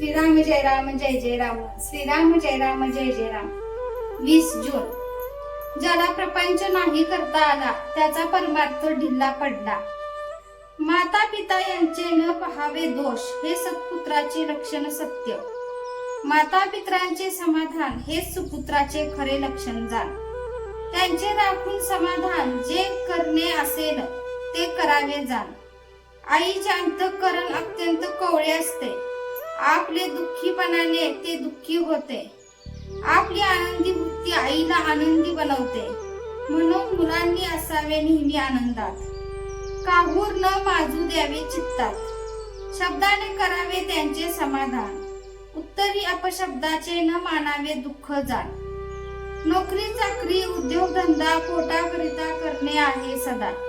श्रीराम जय राम जय जय राम श्रीराम जय राम जय जय राम वीस जून. ज्याला प्रपंच नाही करता आला त्याचा परमार्थ ढिल्ला पडला. माता पिता यांचे न पहावे दोष हे सत्पुत्राचे लक्षण सत्य. माता पित्रांचे समाधान हे सुपुत्राचे खरे लक्षण जाण. त्यांचे राखून समाधान जे करणे असेल ते करावे जाण. आईचे अंतकरण अत्यंत कवळे असते. आपले दुःखीपणाने ते दुःखी होते. आपली आनंदी वृत्ती आईला आनंदी बनवते. म्हणून मुलांनी असावे नेहमी आनंदात. काहूर न माजू द्यावे चित्तात. शब्दाने करावे त्यांचे समाधान. उत्तरी अपशब्दाचे न मानावे दुःख जाण. नोकरी चाकरी उद्योगधंदा पोटाकरिता करणे आहे सदा.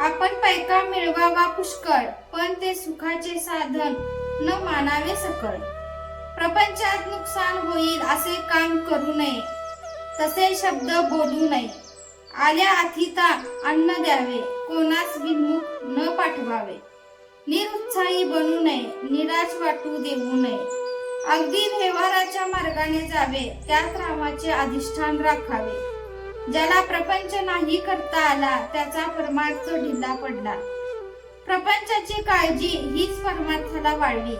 आपण पैका मिळवावा पुष्कळ पण ते सुखाचे साधन न मानावे सकळ. प्रपंचात नुकसान होईल असे काम करू नये. तसे शब्द बोलू नये. आल्या अथिता अन्न द्यावे कोणास विनमुख न पाठवावे. निरुत्साही बनू नये निराश वाटू देऊ नये. अगदी व्यवहाराच्या मार्गाने जावे त्यात रामाचे अधिष्ठान राखावे. ज्याला प्रपंच नाही करता आला त्याचा परमार्थ ढिला पडला. प्रपंचाची काळजी हीच परमात्माला वाढवी.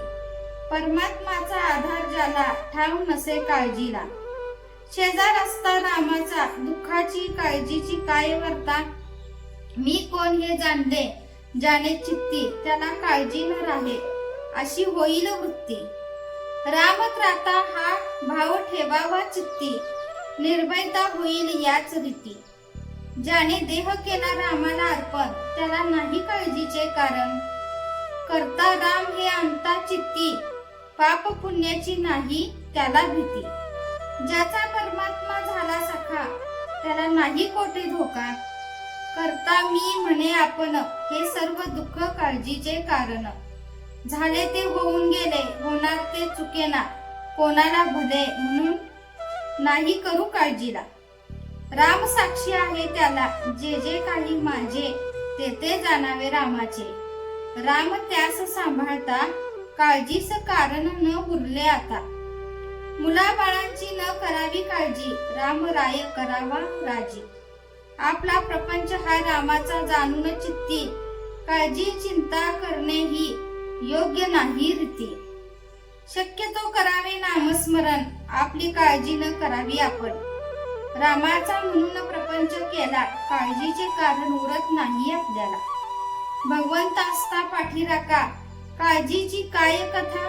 परमात्माचा आधार ज्याला ठाव नसे काळजीला. शेजार असता रामाचा दुःखाची काळजीची काय वर्ता? मी कोण हे जाणले ज्याने चित्ती त्याला काळजी न राहे अशी होईल वृत्ती. राम त्राता हा भाव ठेवावा चित्ती. निर्भयता होईल याच रीती. ज्याने देह केला रामाला अर्पण त्याला नाही काळजीचे कारण. करता राम हे अंता चित्ती पाप पुण्याची नाही त्याला भीती. ज्याचा परमात्मा झाला सखा त्याला नाही कोठे धोका. करता मी म्हणे आपण हे सर्व दुःख काळजीचे कारण. झाले ते होऊन गेले होणार ते चुकेना. कोणाला भले म्हणून नाही करू काळजीला. राम साक्षी आहे त्याला. जे जे काही माझे ते ते जाणावे रामाचे. राम त्यास सांभाळता काळजीस कारण न उरले आता. मुलाबाळांची न करावी काळजी राम राय करावा राजी. आपला प्रपंच हा रामाचा जाणून चित्ती. काळजी चिंता करणे ही योग्य नाही रीती. शक्यतो करावे नामस्मरण आपली काळजी न करावी आपण. रामाचा म्हणून प्रपंच केला. काळजीचे कारण उरत नाही आपल्याला. भगवंत असता पाठी राखा. काळजीची काय कथा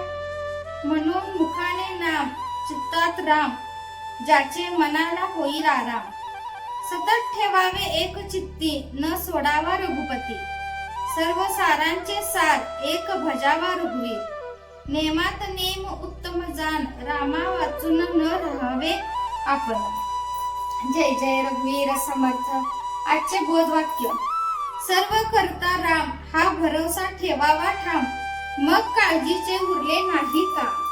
म्हणून मुखाने नाम. चित्तात राम. ज्याचे मनाला होईल आराम. सतत ठेवावे एक चित्ती. न सोडावा रघुपती. सर्व सारांचे सार एक भजावा रघुवीर नेमात नेम उत्तम जाण रामा वाचून न राहावे आपण. जय जय रघुवीर समर्थ. आजचे बोध वाक्य सर्व करता राम हा भरोसा ठेवावा ठाम. मग काळजीचे उरले नाही का?